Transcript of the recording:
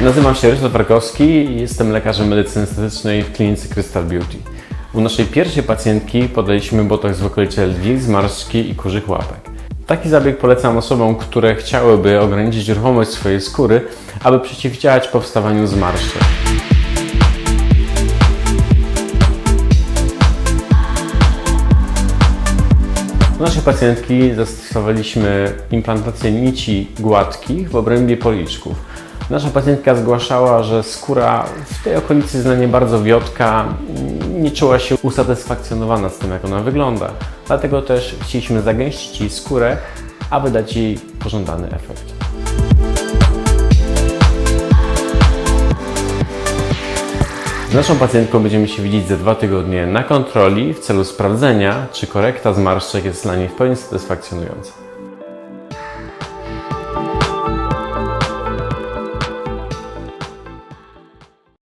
Nazywam się Ryszard Warkowski i jestem lekarzem medycyny estetycznej w klinice Crystal Beauty. U naszej pierwszej pacjentki podaliśmy botoks w okolicy lwi, zmarszczki i kurzych łapek. Taki zabieg polecam osobom, które chciałyby ograniczyć ruchomość swojej skóry, aby przeciwdziałać powstawaniu zmarszczek. U naszej pacjentki zastosowaliśmy implantację nici gładkich w obrębie policzków. Nasza pacjentka zgłaszała, że skóra w tej okolicy niej bardzo wiotka, nie czuła się usatysfakcjonowana z tym, jak ona wygląda. Dlatego też chcieliśmy zagęścić jej skórę, aby dać jej pożądany efekt. Z naszą pacjentką będziemy się widzieć za dwa tygodnie na kontroli w celu sprawdzenia, czy korekta zmarszczek jest dla niej w pełni satysfakcjonująca.